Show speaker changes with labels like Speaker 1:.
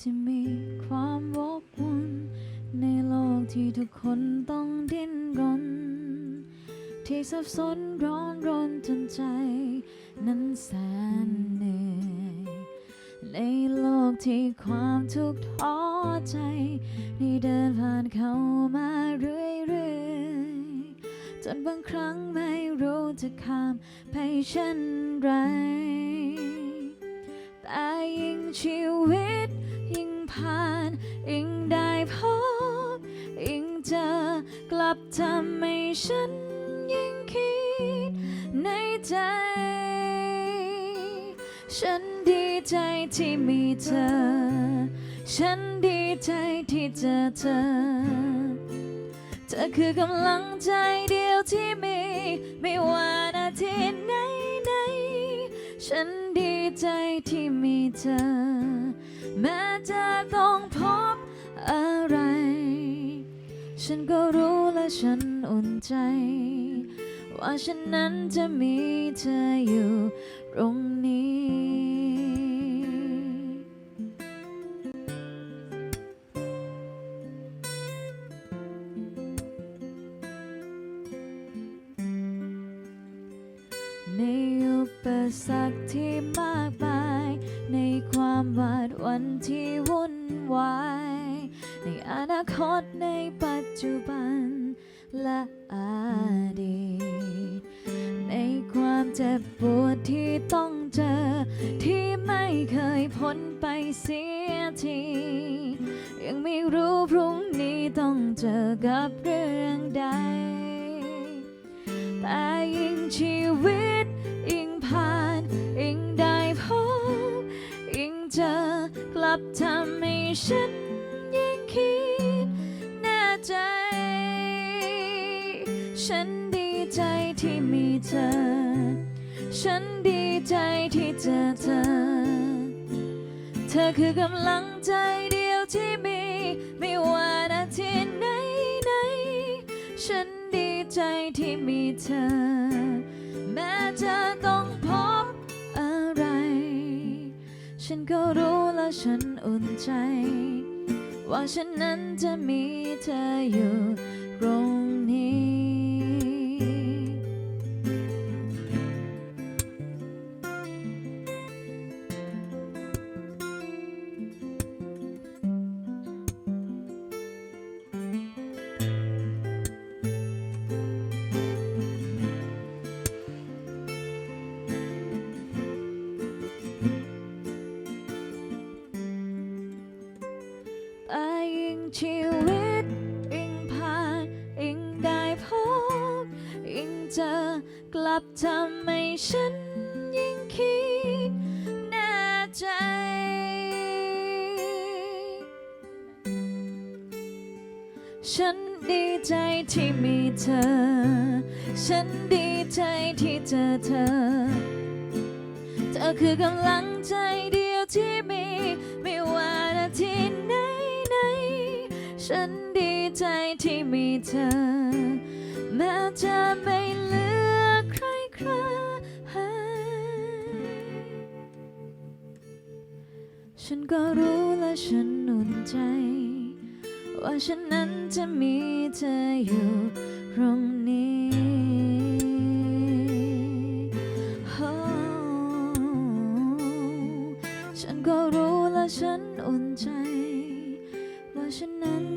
Speaker 1: ที่มีความวกวนในโลกที่ทุกคนต้องดิ้นรน ที่สับสนร้อนรนจนใจ นั้นแสนเหนื่อยในโลกที่ความทุกข์ท้อใจได้เดินผ่านเข้ามาเรื่อยๆจนบางครั้งไม่รู้จะข้ามไปเช่นไรแต่ยิ่งชีวิต ผ่าน ยิ่งได้พบยิ่งเจอกลับทำให้ฉันยิ่งคิดในใจ ฉันดีใจที่มีเธอ ฉันดีใจที่เจอเธอ เธอคือกำลังใจเดียวที่มี ไม่ว่านาทีไหนไหนฉันดีใจที่มีเธอ แม้จะต้องพบอะไร ฉันก็รู้และฉันอุ่นใจ ว่าฉันนั้นจะมีเธออยู่ตรงนี้ ในอุปสรรคที่มากมาย ดวันที่วุ่นวายในอนาคตในปัจจุบันและอดีตในความเจ็บปวดที่ต้องเจอ ที่ไม่เคยพ้นไปเสียทียังไม่รู้พรุ่งนี้ต้องเจอกับเรื่องใดแต่ยิ่งชีวิต ลับทำให้ฉันยิ่งคิดแน่ใจ ฉันดีใจที่มีเธอ ฉันดีใจที่เจอเธอ เธอคือกำลังใจเดียวที่มี ไม่ว่านาทีไหนไหน ฉันดีใจที่มีเธอ แม้จะต้องพบ ฉันก็รู้และฉันอุ่นใจ ว่าฉันนั้นจะมีเธออยู่ตรงนี้ ลับทำให้ฉันยิ่งคิดแน่ใจ ฉันดีใจที่มีเธอ ฉันดีใจที่เจอเธอ เธอคือกำลังใจเดียวที่มี ไม่ว่านาทีไหนไหนๆฉันดีใจที่มีเธอ แม้จะไม่เหลือ ฉันก็รู้และฉันอุ่นใจ ว่าฉันนั้นจะมีเธออยู่ตรงนี้ ฉันก็รู้และฉันอุ่นใจ ว่าฉันนั้น